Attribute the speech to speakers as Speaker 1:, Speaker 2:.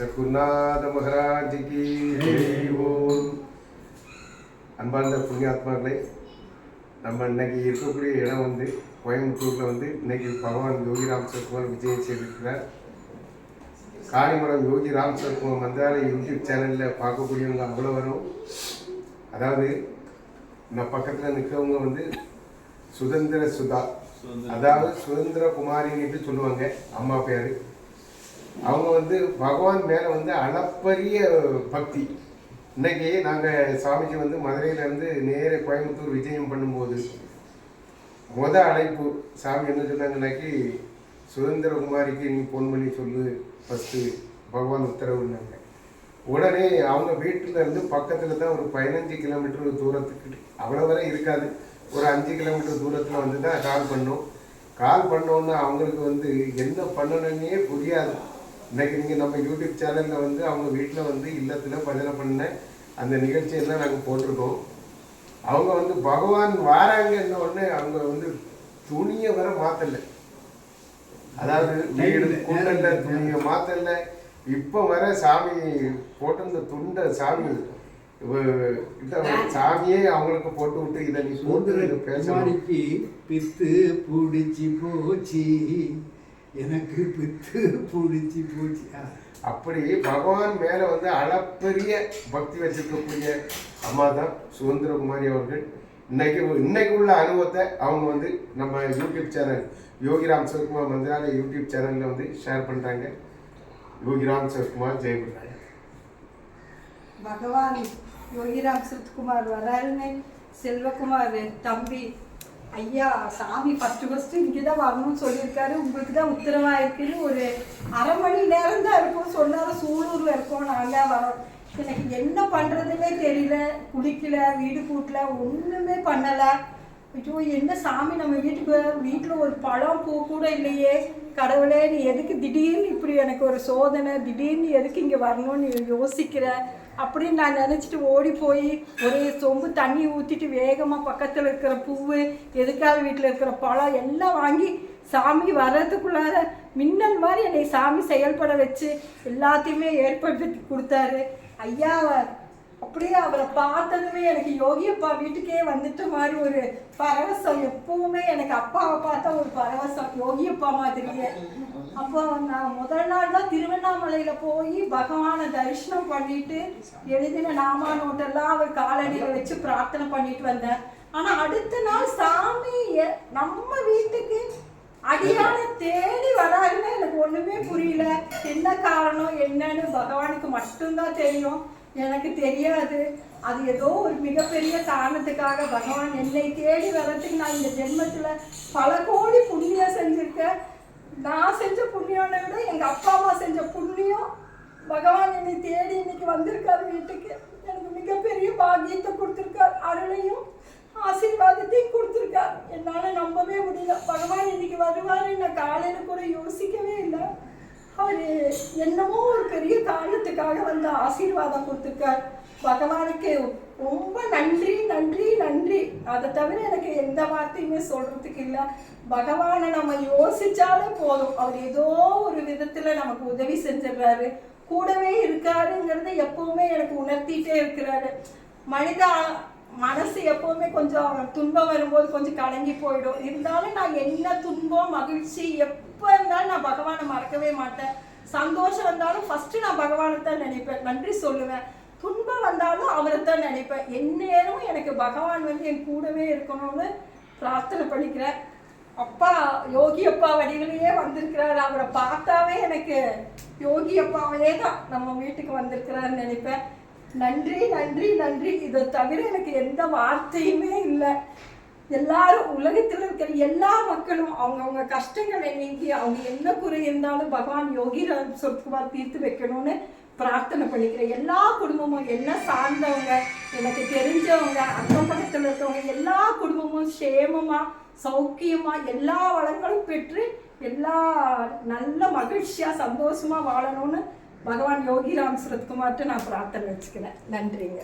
Speaker 1: சகுநாத மகாராஜிக்கு ஓம். அன்பார்ந்த புண்ணியாத்மாக்களே நம்ம இன்னைக்கு இருக்கக்கூடிய இடம் வந்து கோயம்புத்தூரில் வந்து இன்னைக்கு பகவான் யோகி ராம் சரத்குமார் விஜயம் செய்திருக்கிறார். காளிமடம் யோகி ராம் சரத்குமார் மந்தால யூடியூப் சேனலில் பார்க்கக்கூடியவங்க அவ்வளோ வரும் அதாவது நம்ம பக்கத்தில் நிற்கிறவங்க வந்து சுதந்திர சுதா. அதாவது சுதந்திர குமாரின்னுட்டு சொல்லுவாங்க அம்மா பேர். அவங்க வந்து பகவான் மேலே வந்து அளப்பரிய பக்தி. இன்னைக்கு நாங்கள் சாமிஜி வந்து மதுரையிலேருந்து நேர கோயம்புத்தூர் விஜயம் பண்ணும்போது முத அழைப்பு சாமி என்ன சொன்னாங்கன்னாக்கி சுதந்திரகுமாரிக்கு நீ ஃபோன் பண்ணி சொல்லு ஃபஸ்ட்டு பகவான் உத்தரவுன்னாங்க. உடனே அவங்க வீட்டில் இருந்து பக்கத்தில் தான் ஒரு பதினஞ்சு கிலோமீட்டர் தூரத்துக்கு அவ்வளோ வரை இருக்காது. ஒரு அஞ்சு கிலோமீட்டர் தூரத்தில் வந்து தான் கால் பண்ணோம். கால் பண்ணோன்னு அவங்களுக்கு வந்து என்ன பண்ணணுன்னே புரியாது. இன்னைக்கு நீங்கள் நம்ம யூடியூப் சேனலில் வந்து அவங்க வீட்டில் வந்து இல்லத்தில் பஜனை பண்ண அந்த நிகழ்ச்சியெல்லாம் நாங்கள் போட்டிருக்கோம். அவங்க வந்து பகவான் வாராங்கன்ன உடனே அவங்க வந்து துணியை வர மாத்தல. அதாவது வீடு குண்டல்ல துணியை மாத்தல. இப்போ வர சாமி போட்டிருந்த துண்டை சாமி சாமியே அவங்களுக்கு போட்டு விட்டு இதை நீ போட்டு
Speaker 2: குமாரிக்கு பித்து பிடிச்சி போச்சு. எனக்கு பித்து பிடிச்சி போச்சு.
Speaker 1: அப்படி பகவான் மேல வந்து அளப்பரிய பக்தி வச்சிருக்கக்கூடிய அம்மா தான் சுதந்திரகுமாரி அவர்கள். இன்னைக்கு இன்னைக்கு உள்ள அனுபவத்தை அவங்க வந்து நம்ம YouTube channel Yogiram Sivakumar Mantralaya YouTube சேனல்ல வந்து ஷேர் பண்றாங்க. யோகிராம் சிவகுமார் ஜெயபிரகாஷ்
Speaker 3: பகவான் யோகிராம் சுத்குமார் வராருன்னு செல்வகுமார் தம்பி ஐயா சாமி ஃபஸ்ட்டு ஃபஸ்ட்டு இங்கே தான் வரணும்னு சொல்லியிருக்காரு. உங்களுக்கு தான் உத்தரவாக இருக்குன்னு ஒரு அரை மணி நேரம் தான் இருக்கும். சொன்னாரு சூலூரில் இருக்கோம் நாங்கள் வரோம். எனக்கு என்ன பண்ணுறதுமே தெரியல. குளிக்கல வீடு கூட்டல ஒன்றுமே பண்ணலை. ஐயோ என்ன சாமி நம்ம வீட்டுக்கு வீட்டில் ஒரு பழம் பூ கூட இல்லையே. கடவுளே நீ எதுக்கு திடீர்னு இப்படி எனக்கு ஒரு சோதனை திடீர்னு எதுக்கு இங்கே வரணும்னு யோசிக்கிற? அப்படின்னு நான் நினச்சிட்டு ஓடி போய் ஒரே சொம்பு தண்ணி ஊற்றிட்டு வேகமாக பக்கத்தில் இருக்கிற பூவு எதுக்காக வீட்டில் இருக்கிற பழம் எல்லாம் வாங்கி சாமி வர்றதுக்குள்ளார மின்னல் மாதிரி என்னை சாமி செயல்பட வச்சு எல்லாத்தையுமே ஏற்படுத்தி கொடுத்தாரு. ஐயா அப்படியே அவரை பார்த்ததுமே எனக்கு யோகி அப்பா வீட்டுக்கே வந்துட்ட மாதிரி ஒரு பரவசம். எப்பவுமே எனக்கு அப்பாவை பார்த்தா ஒரு பரவசம். யோகி அப்பா மாதிரியே. அப்போ நான் முதல் நாள் தான் திருவண்ணாமலையில போய் பகவானை தரிசனம் பண்ணிட்டு எழுதின நாமா நோட்டெல்லாம் அவர் காலடியில் வச்சு பிரார்த்தனை பண்ணிட்டு வந்தேன். ஆனா அடுத்த நாள் சாமி நம்ம வீட்டுக்கு அடியான தேடி வராருன்னு எனக்கு ஒண்ணுமே புரியல. என்ன காரணம் என்னன்னு பகவானுக்கு மட்டும்தான் தெரியும். எனக்கு தெரியாது. அது ஏதோ ஒரு மிகப்பெரிய காரணத்துக்காக பகவான் என்னை தேடி வர்றதுக்கு நான் இந்த ஜென்மத்தில் பல கோடி புண்ணியம் செஞ்சுருக்கேன். நான் செஞ்ச புண்ணியத்தை விட எங்கள் அப்பா அம்மா செஞ்ச புண்ணியம் பகவான் என்னை தேடி இன்னைக்கு வந்திருக்காரு வீட்டுக்கு. எனக்கு மிகப்பெரிய பாக்கியத்தை கொடுத்துருக்காரு. அருளையும் ஆசீர்வாதத்தையும் கொடுத்துருக்கார். என்னால் நம்பவே முடியல. பகவான் இன்னைக்கு வருவாரு. நான் காலையில் கூட யோசிக்கவே இல்லை. அவர் என்னமோ ஒரு பெரிய காரணத்துக்காக வந்து ஆசீர்வாதம் கொடுத்துருக்கார். பகவானுக்கு ரொம்ப நன்றி நன்றி நன்றி. அதை தவிர எனக்கு எந்த வார்த்தையுமே சொல்றதுக்கு இல்லை. பகவானை நம்ம யோசிச்சாலே போதும். அவர் ஏதோ ஒரு விதத்துல நமக்கு உதவி செஞ்சிடுறாரு. கூடவே இருக்காருங்கிறத எப்பவுமே எனக்கு உணர்த்திட்டே இருக்கிறாரு. மனித மனசு எப்பவுமே கொஞ்சம் துன்பம் வரும்போது கொஞ்சம் கலங்கி போயிடும். இருந்தாலும் நான் என்ன துன்பம் மகிழ்ச்சி எப்போ நான் பகவானை மறக்கவே மாட்டேன். சந்தோஷம் வந்தாலும் ஃபர்ஸ்ட் நான் பகவானை தான் நினைப்பேன். நன்றி சொல்லுவேன். துன்பம் வந்தாலும் அவரை தான் நினைப்பேன். எந்நேரமும் எனக்கு பகவான் வந்து என் கூடவே இருக்கணும்னு பிரார்த்தனை பண்ணிக்கிறேன். அப்பா யோகி அப்பா வடிவிலேயே வந்திருக்கிறாரு. அவரை பார்த்தாவே எனக்கு யோகி அப்பாவே தான் நம்ம வீட்டுக்கு வந்திருக்கிறாருன்னு நினைப்பேன். நன்றி நன்றி நன்றி. இதை தவிர எனக்கு எந்த வார்த்தையுமே இல்லை. எல்லாரும் உலகத்தில் இருக்கிற எல்லா மக்களும் அவங்கவுங்க கஷ்டங்களை நீங்கி அவங்க என்ன குறை இருந்தாலும் பகவான் யோகி ராம் சொற்குமார் தீர்த்து வைக்கணும்னு பிரார்த்தனை பண்ணிக்கிறேன் எல்லா குடும்பமும் என்ன சார்ந்தவங்க எனக்கு தெரிஞ்சவங்க அக்கம் பக்கத்தில் இருக்கிறவங்க எல்லா குடும்பமும் சேமமாக சௌக்கியமாக எல்லா வளங்களும் பெற்று எல்லா நல்ல மகிழ்ச்சியாக சந்தோஷமாக வாழணும்னு பகவான் யோகி ராம் சுரத்குமார்ட்டு நான் பிரார்த்தனை வச்சுக்கிறேன். நன்றிங்க.